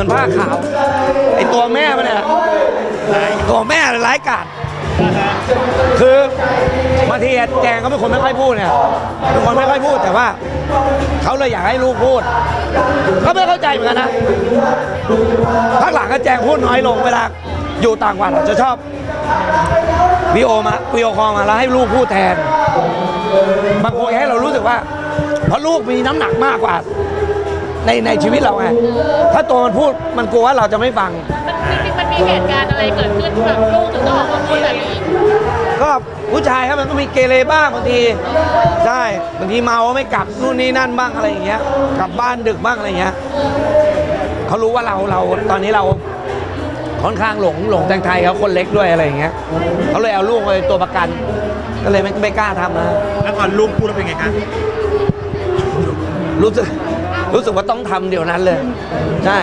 มือนผ้าขาวไอตัวแม่มันเนี่ยไอตัวแม่ร้ายกาจคือบางทีอะแจงเขาเป็นคนไม่ค่อยพูดเนี่ยเป็นคนไม่ค่อยพูดแต่ว่าเขาเลยอยากให้ลูกพูดก็ไม่เข้าใจเหมือนกันนะพักหลังก็แจงพูดน้อยลงเวลาอยู่ต่างจังหวัดอะจะชอบวีโอมาวีโอคอมาแล้วให้ลูกพูดแทนบางคนให้เรารู้สึกว่าเพราะลูกมีน้ำหนักมากกว่า ในในชีวิตเราไงถ้าตัวมันพูดมันกลัวว่าเราจะไม่ฟัง มันจริงๆมันมีเหตุการณ์อะไรเกิดขึ้นแบบลูกถึงต้องออกมาพูดแบบนี้ก็ผู้ชายครับมันก็มีเกเรบ้างบางทีใช่บางทีเมาไม่กลับนู่นนี่นั่นบ้างอะไรอย่างเงี้ยกลับบ้านดึกบ้างอะไรอย่างเงี้ยเขารู้ว่าเราเราตอนนี้เราค่อนข้างหลงหลงแตงไทยเขาคนเล็กด้วยอะไรอย่างเงี้ยเขาเลยเอาลูกไปตัวประกัน ก็เลยไม่ไม่กล้าทำนะแล้วตอนลูกพูดแล้วเป็นไงคะรู้สึก รู้สึกว่าต้องทำเดี๋ยวนั้นเลย ใช่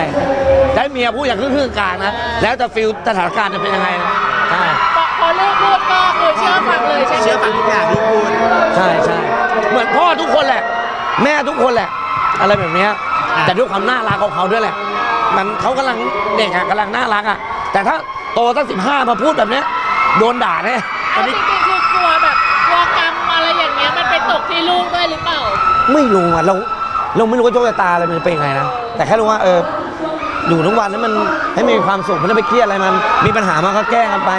ใช้เมียพูดอย่างครึ่งๆกลางนะ แล้วจะฟิลสถานการณ์จะเป็นยังไงนะใช่พอพอลูกพูดก็คือเชื่อฟังเลยใช่ไหมเชื่อฟังทุกอย่างลูกพูดใช่ใช่เหมือนพ่อทุกคนแหละ แม่ทุกคนแหละ อะไรแบบเนี้ยอะแต่ด้วยความน่ารักของเขาด้วยแหละ มันเขากำลังเด็กอะกำลังน่ารักอะแต่ถ้าโตตั้งสิบห้ามาพูดแบบเนี้ยโดนด่าแน่เอาจริงๆคือกลัวแบบกลัวกรรมอะไรอย่างเงี้ยมันไปตกที่ลูกด้วยหรือเปล่า ไม่รู้อะเรา เราไม่รู้ว่าโชคชะตาอะไรมันเป็นยังไงนะแต่แค่รู้ว่าเอออยู่ทุกวันให้มันให้มีความสุขไม่ต้องไปเครียดอะไรมัน มีปัญหามันก็แก้กันไป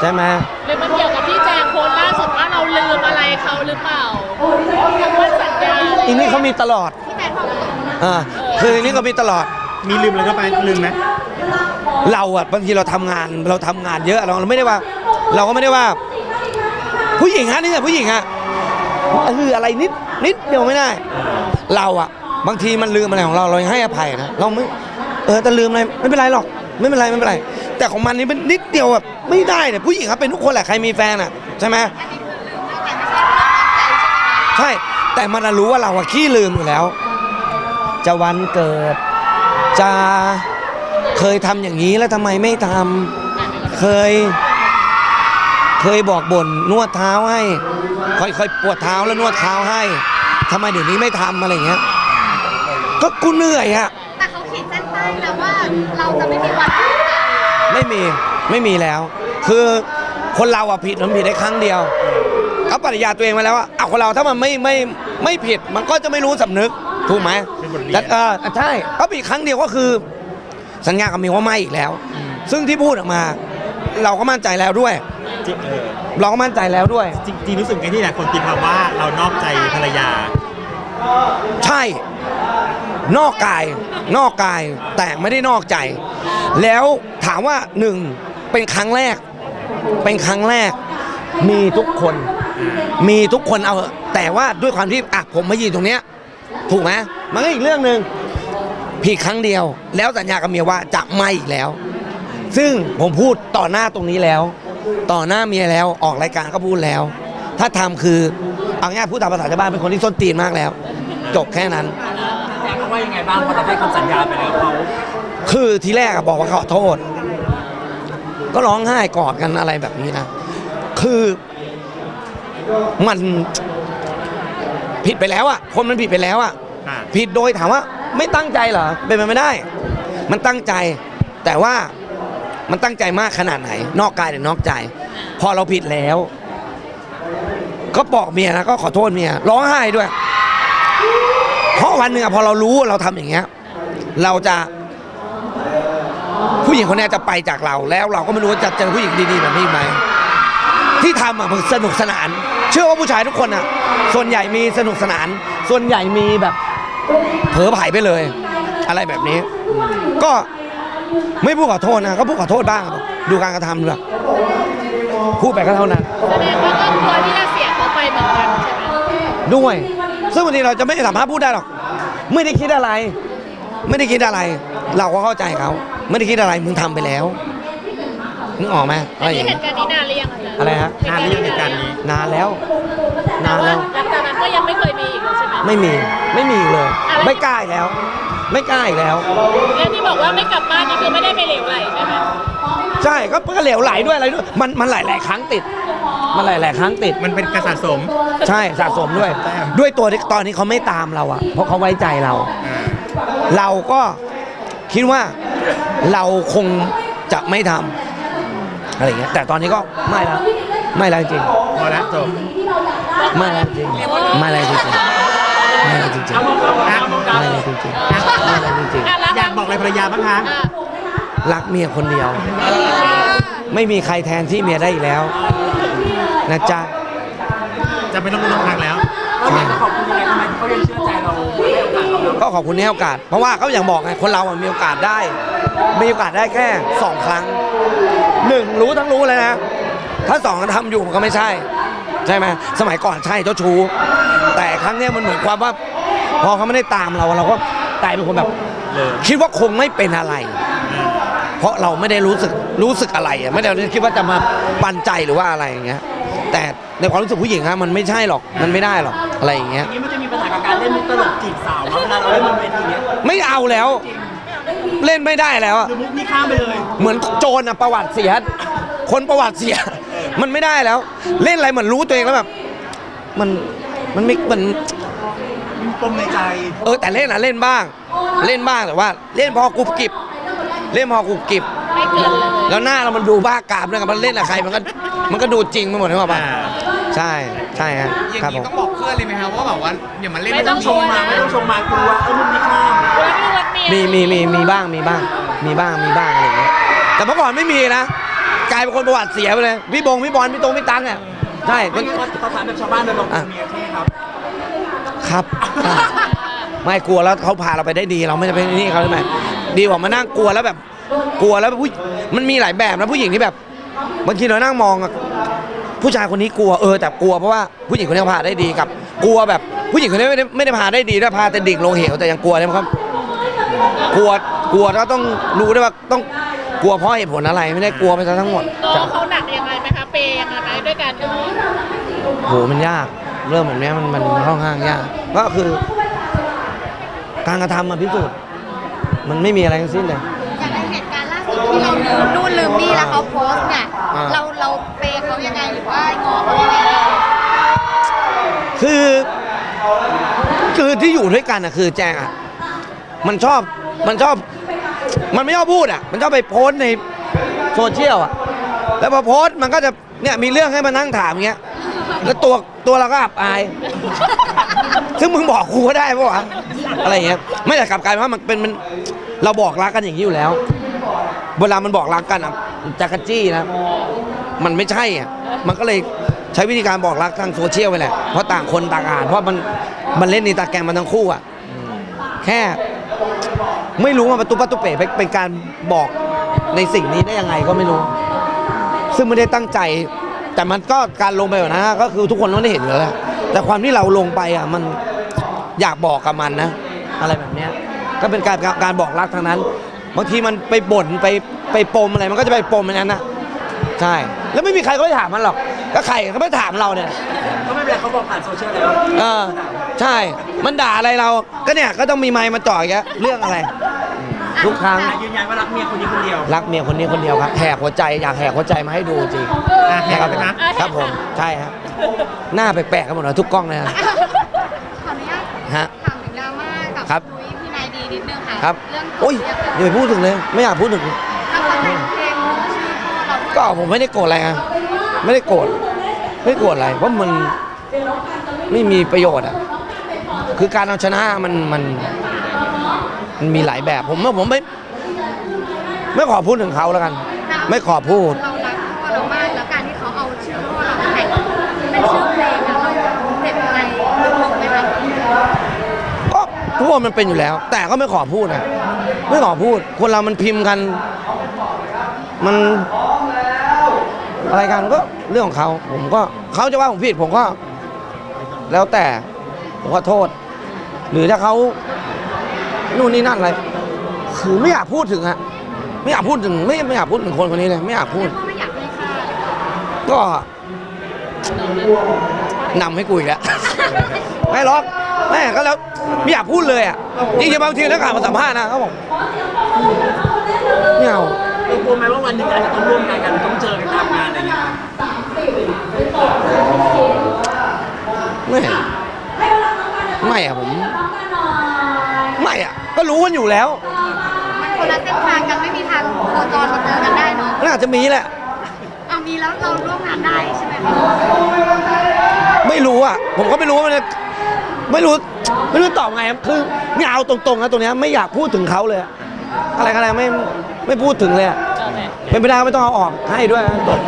ใช่ไหมหรือมันเกี่ยวกับที่แจงโพสต์ล่าสุดว่าเราลืมอะไรเขาหรือเปล่าคำว่าสัญญาอีนี่เขามีตลอดที่แจงบอกอ่าคืออีนี่เขามีตลอดมีลืมอะไรก็ไปลืมไหมเราอะบางทีเราทำงานเราทำงานเยอะเราเราไม่ได้ว่า เราก็ไม่ได้ว่า ผู้หญิงฮะนี่เนี่ยผู้หญิงอะคืออะไรนิดนิดเดียวไม่ได้ เราอะบางทีมันลืมอะไรของเราเรายังให้อภัยนะเราไม่เออแต่ลืมอะไรไม่เป็นไรหรอกไม่เป็นไรไม่เป็นไร แต่ของมันนี่เป็นนิดเดียวแบบไม่ได้เนี่ยผู้หญิงครับเป็นทุกคนแหละใครมีแฟนอะใช่ไหมใช่แต่มันรู้ว่าเราอะขี้ลืมอยู่แล้ว จะวันเกิด จะเคยทำอย่างนี้แล้วทำไมไม่ทำเคย เคยบอกบ่นนวดเท้าให้ ค่อยๆปวดเท้าแล้วนวดเท้าให้ ทำไมเดี๋ยวนี้ไม่ทำอะไรอย่างเงี้ย ก็กูเหนื่อยอะแต่เขาขีดเส้นใต้นะว่าเราจะไม่มีวันที่ไม่มีไม่มีแล้ว คือคนเราอะผิดมันผิดได้ครั้งเดียวเขาปฏิญาณตัวเองมาแล้วว่าอะคนเราถ้ามันไม่ไม่ไม่ผิดมันก็จะไม่รู้สำนึกถูกไหมเป็นบทเรียน แต่เออใช่เขาผิดครั้งเดียวก็คือ สัญญากับมิวว่าไม่อีกแล้ว ซึ่งที่พูดออกมา เราก็มั่นใจแล้วด้วย จริงเออเราก็มั่นใจแล้วด้วย จริงจริงรู้สึกไงที่หลายคนตีความว่าเรานอกใจภรรยา ใช่ นอกกาย นอกกาย แต่ไม่ได้นอกใจ แล้วถามว่าหนึ่งเป็นครั้งแรก เป็นครั้งแรก มีทุกคน มีทุกคนเอาเถอะแต่ว่าด้วยความที่อะผมมายืนตรงเนี้ย ถูกไหมมันก็อีกเรื่องหนึ่งผิดครั้งเดียว แล้วสัญญากับเมียว่าจะไม่อีกแล้ว ซึ่งผมพูดต่อหน้าตรงนี้แล้ว ต่อหน้าเมียแล้วออกรายการก็พูดแล้ว ถ้าทำคือเอาง่ายพูดตามภาษาชาวบ้านเป็นคนที่ส้นตีนมากแล้ว จบแค่นั้นแจ็คเขาว่ายังไงบ้างพอเราให้คำสัญญาไปแล้วเขาคือทีแรกอะบอกว่าขอโทษ ก็ร้องไห้กอดกันอะไรแบบนี้นะคือมันผิดไปแล้วอะคนมันผิดไปแล้วอะอ่าผิดโดยถามว่าไม่ตั้งใจเหรอเป็นไปไม่ได้ มันตั้งใจแต่ว่า มันตั้งใจมากขนาดไหน นอกกายหรือนอกใจ พอเราผิดแล้ว ก็บอกเมียนะก็ขอโทษเมียร้องไห้ด้วย เพราะวันหนึ่งอะพอเรารู้เราทำอย่างเงี้ย เราจะ ผู้หญิงคนนี้จะไปจากเราแล้วเราก็ไม่รู้ว่าจะเจอผู้หญิงดีๆแบบนี้ไหมที่ทำอะมันสนุกสนาน เชื่อว่าผู้ชายทุกคนอะ ส่วนใหญ่มีสนุกสนาน ส่วนใหญ่มีแบบ เผลอไผ่ไปเลย อะไรแบบนี้ ก็ ไม่พูดขอโทษนะก็พูดขอโทษบ้างดูการกระทำด้วยพูดไปก็เท่านั้น แสดงว่าก็กลัวที่จะเสียเขาไปเหมือนกันใช่ไหมด้วย ซึ่งบางทีเราจะไม่สามารถพูดได้หรอก ไม่ได้คิดอะไร ไม่ได้คิดอะไร เราก็เข้าใจเขา ไม่ได้คิดอะไร มึงทำไปแล้วนึกออกไหมอะไรอย่างเหเงี้ย ตุการณ์นี้นานหรือยังคะอะไรฮะ นานหรือยังเหตุการณ์นี้ นานแล้วแต่นานว่าแล้ว หลังจากนั้นก็ยังไม่เคยมีอีกเลยใช่ไหม ไม่มี ไม่มีอีกเลยอะไรไม่กล้าอีกแล้ว ไม่กล้าอีกแล้ว แล้วที่บอกว่าไม่กลับบ้านนี่คือไม่ได้ไปเหลวไหลใช่ไหมใช่ก็ก็เหลวไหลด้วยอะไรด้วยมันมันหลายๆครั้งติด มันหลายๆครั้งติด มันเป็นการสะสม ใช่สะสมด้วย แต้ม ด้วยตัวที่ตอนนี้เขาไม่ตามเราอะเพราะเขาไว้ใจเรา อ่าเราก็คิดว่าเราคงจะไม่ทำอะไรเงี้ยแต่ตอนนี้ก็ไม่แล้วไม่แล้วจริงพอแล้วจบๆไม่แล้วจริงๆไม่แล้วจริงๆไม่แล้วจริงๆอะไม่แล้วจริงๆ รภรรยาบ้างคะอะๆรักเมียคนเดียว ไม่มีใครแทนที่เมียได้อีกแล้ว นะจ๊ะ จะไม่ต้องรู้ต้องพักแล้วเราอยากจะขอบคุณยังไงทำไมเขายังเชื่อใจเราให้โอกาสเราแล้วก็ขอบคุณที่ให้โอกาส เพราะว่าก็อย่างบอกไงคนเราอะมีโอกาสได้ มีโอกาสได้แค่สองครั้งหนึ่งรู้ทั้งรู้เลยนะ ถ้าสองทำอยู่มันก็ไม่ใช่ ใช่ไหมสมัยก่อนใช่เจ้าชู้แต่ครั้งเนี้ยมันเหมือนความว่า พอเขาไม่ได้ตามเราเราก็กลายเป็นคนแบบ เลยคิดว่าคงไม่เป็นอะไร เพราะเราไม่ได้รู้สึกรู้สึกอะไรอะไม่ได้คิดว่าจะมาปันใจหรือว่าอะไรอย่างเงี้ย แต่ในความรู้สึกผู้หญิงอะมันไม่ใช่หรอกมันไม่ได้หรอกอะไรอย่างเงี้ยทีนี้มันจะมีปัญหากับการเล่นมุกตลกจีบสาวมาเวลาเราเล่นบนเวทีเนี้ยไม่เอาแล้ว เล่นไม่ได้แล้วอะคือมุกนี้ข้ามไปเลยเหมือนโจรอะประวัติเสีย คนประวัติเสีย มันไม่ได้แล้ว เล่นอะไรเหมือนรู้ตัวเองแล้วแบบมันมันไม่มัน มีปมในใจ เออแต่เล่นอะเล่นบ้าง เล่นบ้างแต่ว่า เล่นพอกรุบกริบ เล่นพอกรุบกริบไม่เกินเลยแล้วหน้าเรามันดูบ้ากามด้วยกันมันเล่นอะใครมันก็มันก็ดูจริงไปหมดใช่ป่ะอ่าใช่ใช่ฮะอย่างครับผนี้มต้องบอกเพื่อนเลยไหมครับว่าแบบว่าอย่ามาเล่นไม่ต้องชงมาไม่ต้องชงมากลัวเออมุกนี้ข้ามรักลูกรักเมียมีมีมีมีบ้างมีบ้าง มีบ้างมีบ้างอะไรอย่างเงี้ยแต่เมื่อก่อนไม่มีนะกลายเป็นคนประวัติเสียไปเลยพี่บงพี่บอลพี่ตรงพี่ตังเนี่ยใช่ไม่มันงั้นเขาถามแบบชาวบ้านเลยบอกอะเมียใช่ไหมครับครับใช่ ไม่กลัวแล้วเขาพาเราไปได้ดี เราไม่จะไปนี่เขาใช่ไหมดีกว่ามานั่งกลัวแล้วแบบกลัวแล้วผู้มันมีหลายแบบนะผู้หญิงที่แบบบางทีเรานั่งมองอะผู้ชายคนนี้กลัวเออแต่กลัวเพราะว่าผู้หญิงคนนี้พาได้ดีกับ กลัวแบบผู้หญิงคนนี้ไม่ได้ไม่ได้พาได้ดีด้วยพาแต่ดิ่งลงเหวแต่ยังกลัวเลยครับกลัวกลัวแล้วต้องรู้ด้วยว่าต้องกลัวเพราะเหตุผลอะไรไม่ได้กลัวไปซะทั้งหมดน้องเขาหนักยังไงไหมคะเปย์ยังไงไหมด้วยกันอย่างนี้โหมันยาก เรื่องแบบเนี้ยมันมันค่อนข้างยาก ก็คือ การกระทำมาพิสูจน์ มันไม่มีอะไรทั้งสิ้นเลย อย่างในเหตุการณ์ล่าสุดที่เราลืมนู่นลืมนี่แล้วเขาโพสต์เนี่ยอ่า เราเราเปย์เขายังไงหรือว่างอเขายังไงคือคือที่อยู่ด้วยกันอะคือแจงอะมันชอบมันชอบ มันไม่ชอบพูดอะมันชอบไปโพสต์ในโซเชียลอะแล้วพอโพสต์มันก็จะเนี่ยมีเรื่องให้มานั่งถามอย่างเงี้ยแล้วตัวตัวเราก็อับอาย ซึ่งมึงบอกกูก็ได้ปะวะ อะไรอย่างเงี้ยไม่แต่กลับกลายเป็นว่ามันเป็นมันเราบอกรักกันอย่างนี้อยู่แล้ว เวลามันบอกรักกันอะจักรจี้นะ มันไม่ใช่อะมันก็เลยใช้วิธีการบอกรักทางโซเชียลไปแหละ เพราะต่างคนต่างอ่าน เพราะมันมันเล่นในตาแกรมมันทั้งคู่อะแค่ไม่รู้ว่าประตูประตูเป๋เป็นเป็นการบอกในสิ่งนี้ได้ยังไงก็ไม่รู้ ซึ่งไม่ได้ตั้งใจ แต่มันก็การลงไปแบบนั้นก็คือทุกคนต้องได้เห็นอยู่แล้วแหละแต่ความที่เราลงไปอะมันอยากบอกกับมันนะ อะไรแบบเนี้ยก็เป็นการการบอกรักทางนั้น บางทีมันไปบ่นไปไปปมอะไรมันก็จะไปปมในนั้นนะใช่ แล้วไม่มีใครก็ไปถามมันหรอกก็ใครก็ไม่ถามเราเนี่ยก็ไม่เป็นไรเขาบอกผ่านโซเชียลแล้วเออใช่มันด่าอะไรเราก็เนี่ยก็ต้องมีไมค์มาจ่อยแกเรื่องอะไรทุกครั้งอะยืนยันว่ารักเมียคนนี้คนเดียว รักเมียคนนี้คนเดียวครับแหกหัวใจอยากแหกหัวใจมาให้ดูจริงอะแหกครับไปผมนะครับผมใช่ครับหน้าแปลกๆกันหมดเลยทุกกล้องเลยครับขออนุญาตฮะ ถามถึงดราม่ากับครับลุยพี่นายดีนิดนึงค่ะครับเรื่องโอ้ยอย่าไปพูดถึงเลย ไม่อยากพูดถึงถ้าคนแต่งเพลงชื่อพ่อเราด้วยก็ผมไม่ได้โกรธอะไรอะไม่ได้โกรธไม่ได้โกรธอะไร เพราะมันไม่มีประโยชน์อะคือการเอาชนะมันมันมันมีหลายแบบผมว่าผมไม่ไม่ขอพูดถึงเขาแล้วกัน ไม่ขอพูดเรารักพ่อเรามากแล้วการที่เขาเอาชื่อพ่อเรามาแต่งเป็นชื่อเพลงอะเราเจ็บใจลึกๆไหมคะ ก็ ทุกคนมันเป็นอยู่แล้ว แต่ก็ไม่ขอพูดนะไม่ขอพูด คนเรามันพิมพ์กัน มันอะไรกันก็เรื่องของเขาผมก็เขาจะว่าผมผิดผมก็ แล้วแต่ผมขอโทษ หรือถ้าเขานู่นนี่นั่นอะไรคือไม่อยากพูดถึงอะไม่อยากพูดถึงไม่ไม่อยากพูดถึงคนคนนี้เลยไม่อยากพูด ก็นำให้กูอีกแล้วไม่หรอก แม่ก็แล้วไม่อยากพูดเลยอะจริงๆบางทีนักข่าวมาสัมภาษณ์นะเขาบอกไม่เอาเรากลัวไหมว่าวันหนึ่งอาจจะต้องร่วมงานกันต้องเจอกันตามงานอะไรอย่างเงี้ยครับไม่ไม่อะผมไม่อะก็รู้กันอยู่แล้วมันคนละเส้นทางกันไม่มีทางโคจรมาเจอกันได้เนาะน่าจะมีแหละเอามีแล้วเราร่วมงานได้ใช่ไหมคะไม่รู้อะผมก็ไม่รู้ว่ามันจะ ไม่รู้ไม่รู้ตอบไงครับคือไม่เอาตรงๆนะตรงเนี้ยไม่อยากพูดถึงเขาเลยอะอะไรก็อะไรไม่ไม่พูดถึงเลยอะเป็นไปได้ก็ไม่ต้องเอาออกให้ด้วยนะจบ